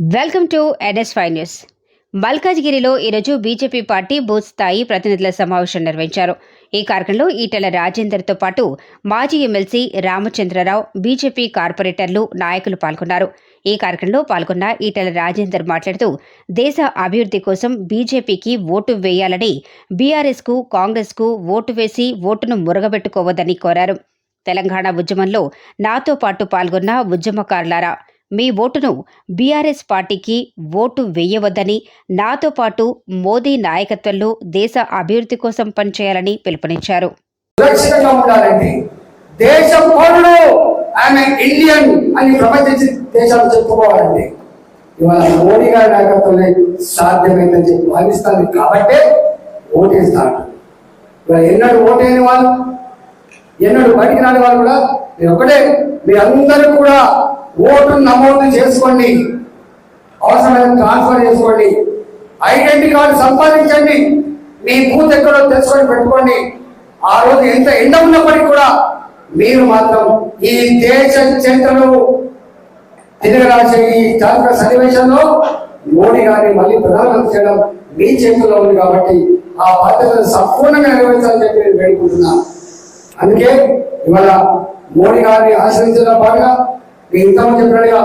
Welcome to NS five news. మల్కాజ్గిరిలో ఈరోజు BJP party booth స్థాయి ప్రతినిధుల సమావేశం నిర్వహించారు. ఈ కార్యక్రమంలో ఈటెల రాజేందర్తో పాటు మాజీ ఎమ్మెల్సీ రామచంద్రరావు బీజేపీ కార్పొరేటర్లు నాయకులు పాల్గొన్నారు. ఈ కార్యక్రమంలో పాల్గొన్న ఈటెల రాజేందర్ మాట్లాడుతూ దేశ అభివృద్ధి కోసం బీజేపీకి ఓటు వేయాలని బీఆర్ఎస్కు కాంగ్రెస్కు ఓటు వేసి ఓటును మురగబెట్టుకోవద్దని కోరారు. తెలంగాణ ఉద్యమంలో నాతో పాటు పాల్గొన్న ఉద్యమకారులారా మీ ఓటును బీఆర్ఎస్ పార్టీకి ఓటు వేయవద్దని నాతో పాటు మోదీ నాయకత్వంలో దేశ అభివృద్ధి కోసం పనిచేయాలని పిలుపునిచ్చారు. పౌరుడు ఆమె ఇండియన్ అని ప్రపంచ దేశాలు చెప్పుకోవాలండి ఇవాళ మోడీ గారి నాయకత్వంలో సాధ్యమైందని చెప్పి భావిస్తాను. కాబట్టే ఓటేస్తాడు ఇవాళ ఎన్నడూ ఓటేని వాళ్ళు ఎన్నడూ బయటికి రాని వాళ్ళు కూడా మీరు ఒకటే మీరందరూ కూడా ఓటు నమోదు చేసుకోండి. అవసరమైన ట్రాన్స్ఫర్ చేసుకోండి. ఐడెంటిటీ కార్డు సంపాదించండి. మీ బూత్ ఎక్కడో తెలుసుకొని పెట్టుకోండి. ఆ రోజు ఎంత ఎండ ఉన్నప్పటికీ కూడా మీరు మాత్రం ఈ దేశ చరిత్రలో తిరగరాసే ఈ చారిత్రక సన్నివేశంలో మోడీ గారిని మళ్ళీ ప్రధానమంత్రి చేయడం మీ చేతుల్లో ఉంది కాబట్టి ఆ బాధ్యతను సంపూర్ణంగా నెరవేర్చాలని చెప్పి నేను వేడుకుంటున్నాను అందుకే ఇవాళ మోడీ గారిని ఆశ్రయించడం బాగా మీ ఇంతమంది చెప్పినట్టుగా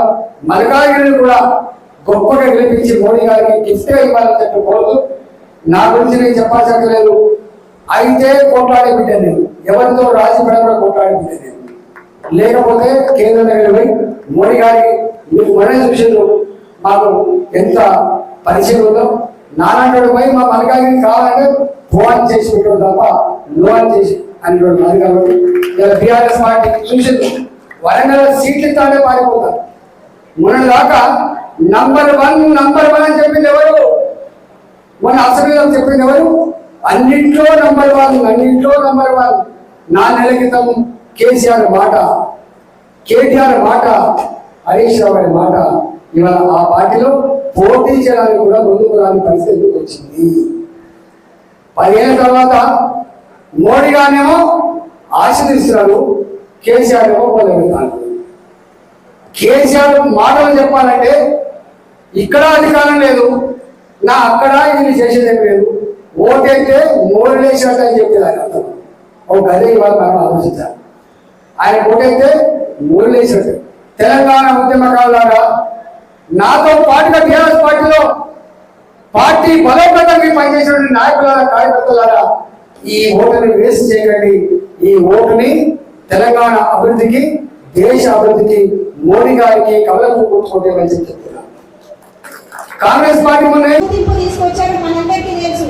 మల్కాగిరిని కూడా గొప్పగా గెలిపించి మోడీ గారికి గిఫ్ట్ ఇవ్వాలని చెప్పి కోరుతూ నా గురించి నేను చెప్పాల్సిన లేదు. అయితే కొట్లాడి బిడ్డ నేను. ఎవరితో రాజీ పడకుండా కొట్లాడి బిడ్డ నేను. లేకపోతే కేంద్ర దగ్గర పోయి మోడీ గారికి మీకు మరణ విషయంలో మాకు ఎంత పరిచయం ఉందో నానాడు పోయి మా మల్కాగిరి కావాలంటే ఫోన్ చేసి పెట్టడం తప్ప లోన్ చేసి అని అది ఇలా బీఆర్ఎస్ పార్టీ చూసింది. వరంగల్ సీట్లు తానే పారిపోతారు. మొన్న దాకా నంబర్ వన్ నంబర్ వన్ అని చెప్పింది ఎవరు? మన అసెంబ్లీలో చెప్పింది ఎవరు? అన్నింట్లో నంబర్ వన్ అన్నింట్లో నంబర్ వన్. నా నెల క్రితం కేసీఆర్ మాట కేటీఆర్ మాట హరీష్ రావు గారి మాట ఇవాళ ఆ పార్టీలో పోటీ చేయడానికి కూడా ముందుకు రాని పరిస్థితి ఎందుకు వచ్చింది? పదిహేను తర్వాత మోడీ గారినేమో ఆశీర్దిస్తున్నారు కేసీఆర్ ఏమో కేసీఆర్ మాటలు చెప్పాలంటే ఇక్కడ అధికారం లేదు నా అక్కడ ఇది చేసేది లేదు. ఓటైతే మూడు వేసినట్టు అని చెప్పేది ఆయన అర్థం. ఒక గదే ఇవాళ మనం ఆలోచించాలి. ఆయన ఓటైతే మూడు వేసినట్టు తెలంగాణ ఉద్యమకారులాగా నాతో పాటుగా టీఆర్ఎస్ పార్టీలో పార్టీ బలోపేతంగా పనిచేసిన నాయకులారా కార్యకర్తలారా ఈ ఓటుని వేస్ట్ చేయకండి. ఈ ఓటుని తెలంగాణ అభివృద్ధికి దేశ అభివృద్ధికి మోడీ గారికి కళ్ళకు కూర్చుకుంటే చెప్పి చెప్తున్నా. కాంగ్రెస్ పార్టీ తీసుకొచ్చారు మనందరికీ తెలుసు.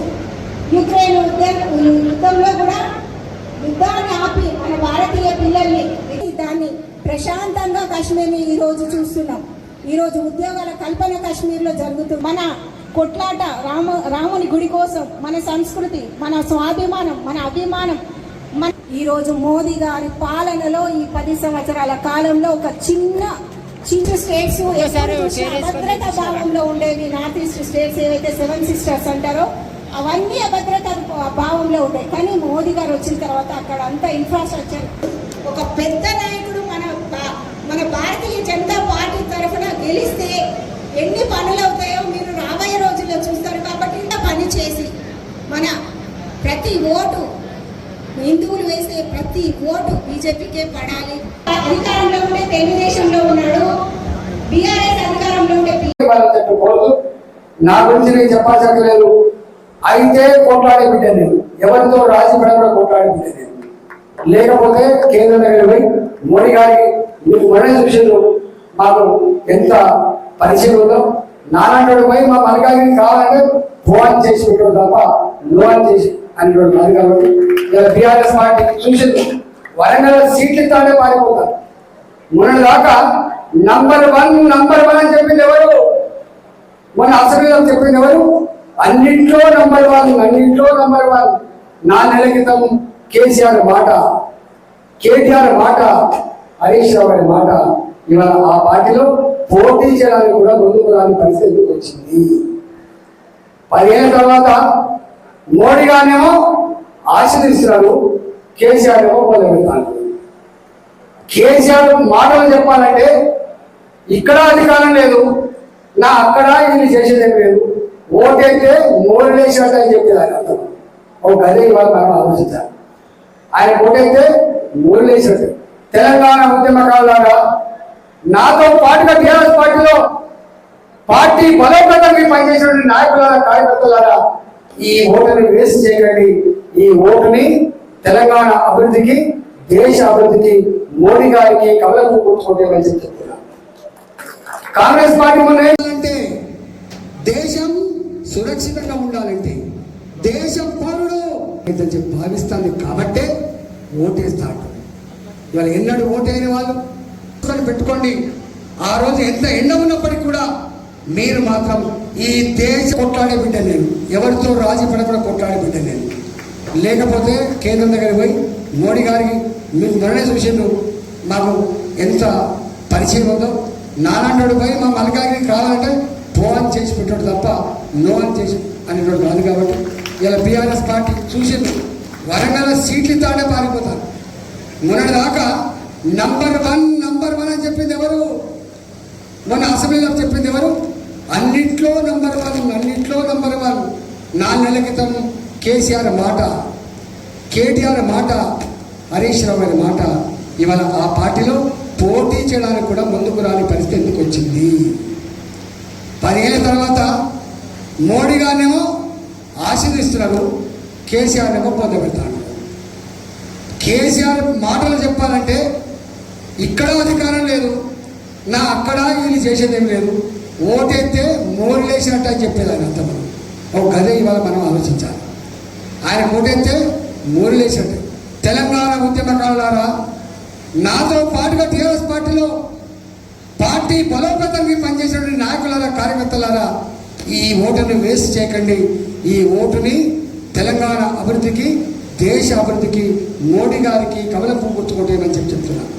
యుక్రెయిన్ యుద్ధంలో కూడా యుద్ధాన్ని ఆపి మన భారతీయ పిల్లల్ని దాన్ని ప్రశాంతంగా కాశ్మీర్ని ఈ రోజు చూస్తున్నాం. ఈరోజు ఉద్యోగాల కల్పన కాశ్మీర్లో జరుగుతుంది మన కొట్లాట రామ రాముని గుడి కోసం మన సంస్కృతి మన స్వాభిమానం మన అభిమానం ఈ రోజు మోదీ గారి పాలనలో ఈ పది సంవత్సరాల కాలంలో ఒక చిన్న చిన్న స్టేట్స్ అభద్రతా భావంలో ఉండేవి నార్త్ ఈస్ట్ స్టేట్స్ ఏవైతే సెవెన్ సిస్టర్స్ అంటారో అవన్నీ అభద్రత భావంలో ఉంటాయి. కానీ మోదీ గారు వచ్చిన తర్వాత అక్కడ అంతా ఇన్ఫ్రాస్ట్రక్చర్ ఒక పెద్ద నాయకుడు మన మన భారతీయ జనతా పార్టీ తరఫున గెలిస్తే ఎన్ని పనులు అవుతాయో మీరు రాబోయే రోజుల్లో చూస్తారు కాబట్టి ఇంత పని చేసి మన ప్రతి ఓటు హిందువులు వేసే ప్రతి ఓటు బీజేపీకే పడాలి. అధికారంలో ఉంటే తెలుగుదేశంలో ఉన్నాడు. బీఆర్ఎస్ అధికారంలో ఉంటే నా గురించి నేను చెప్పాల్సిన అయితే కొట్లాడే బిడ్డ నేను. ఎవరితో రాజీ పడకుండా కొట్లాడే బిడ్డ నేను. లేకపోతే కేంద్ర దగ్గర పోయి మోడీ గారి మీకు మరణ చూసిండు మాకు ఎంత పరిచయం ఉందో. నానాడు పోయి మా మల్కాగిరి కావాలంటే ఫోన్ చేసి పెట్టడం తప్ప లోన్ చేసి అనేటువంటి అధికారులు బీఆర్ఎస్ పార్టీ చూసింది వరంగల్ సీట్లు తానే పారిపోతారు. మొన్న దాకా నంబర్ వన్ నంబర్ వన్ అని చెప్పింది ఎవరు? మన అసెంబ్లీలో చెప్పింది ఎవరు? అన్నింట్లో నంబర్ వన్ అన్నింట్లో నంబర్ వన్. నా నెల క్రితం కేసీఆర్ మాట కేటీఆర్ మాట హరీష్ రావు గారి మాట ఇవాళ ఆ పార్టీలో పోటీ చేయడానికి కూడా ముందుకు రాని పరిస్థితి వచ్చింది? పదిహేను తర్వాత మోడీ గారేమో ఆశీర్దిస్తున్నారు కేసీఆర్ ఏమో పొందగలుగుతాను కేసీఆర్ మాటలు చెప్పాలంటే ఇక్కడ అధికారం లేదు నా అక్కడ ఇది చేసేదేం లేదు. ఓటైతే మోరలేసినట్టు అని చెప్పేది ఆయన అర్థం. ఒక గదే ఇవాళ మనం ఆలోచించాలి ఆయన ఓటైతే మోరలేసినట్టు తెలంగాణ ఉద్యమకారులాగా నాతో పాటుగా టీఆర్ఎస్ పార్టీలో పార్టీ బలోపేతానికి పనిచేసిన నాయకులారా కార్యకర్తలారా ఈ ఓటుని వేస్ట్ చేయకండి. ఈ ఓటుని తెలంగాణ అభివృద్ధికి దేశ అభివృద్ధికి మోడీ గారికి కమలకు కూర్చుకుంటే చెప్తున్నా కాంగ్రెస్ పార్టీ మొన్న ఏంటంటే దేశం సురక్షితంగా ఉండాలంటే దేశం పౌరుడు అని చెప్పి భావిస్తాను కాబట్టే ఓటేస్తాడు. ఇవాళ ఎన్నడూ ఓటైన వాళ్ళు పెట్టుకోండి. ఆ రోజు ఎంత ఎండ ఉన్నప్పటికీ కూడా మీరు మాత్రం ఈ దేశ కొట్లాడే బిడ్డ నేను ఎవరితో రాజీ పడకుండా కొట్లాడే బిడ్డ నేను లేకపోతే కేంద్రం దగ్గరికి పోయి మోడీ గారికి మీరు మొన్ననే విషయంలో మాకు ఎంత పరిచయం ఉందో నాలాంటి పోయి మా మల్కాగిరికి కావాలంటే పో అని చేసి పెట్టాడు తప్ప నో అని చేసి అనేటువంటి కాదు కాబట్టి ఇలా బీఆర్ఎస్ పార్టీ చూసింది. వరంగల్ సీట్లు తాడే పారిపోతారు. మొన్నటి దాకా నంబర్ వన్ నంబర్ వన్ అని చెప్పింది ఎవరు? మొన్న అసెంబ్లీలో చెప్పింది ఎవరు? అన్నిట్లో నంబర్ వన్ అన్నిట్లో నంబర్ వన్ నాలుగు నెలల క్రితం కేసీఆర్ మాట కేటీఆర్ మాట హరీష్ రావు అనే మాట ఇవాళ ఆ పార్టీలో పోటీ చేయడానికి కూడా ముందుకు రాని పరిస్థితి ఎందుకు వచ్చింది? పదిహేళ్ళ తర్వాత మోడీ గారినేమో ఆశీర్దిస్తున్నారు కేసీఆర్ ఏమో పొందబెడతాడు కేసీఆర్ మాటలు చెప్పాలంటే ఇక్కడ అధికారం లేదు నా అక్కడ వీళ్ళు చేసేదేం లేదు ఓటైతే లేచినట్టు అని చెప్పేది ఆయన అంత మనం ఒక గదే ఇవాళ మనం ఆలోచించాలి. ఆయన ఓటైతే మూరలేసండి తెలంగాణ ఉద్యమకారులారా నాతో పాటుగా టీఆర్ఎస్ పార్టీలో పార్టీ బలోపేతానికి పనిచేసేటువంటి నాయకులారా కార్యకర్తలారా ఈ ఓటుని వేస్ట్ చేయకండి. ఈ ఓటుని తెలంగాణ అభివృద్ధికి దేశ అభివృద్ధికి మోడీ గారికి కమలం పువ్వు గుర్తుకోటేయమని చెప్పి చెప్తున్నాను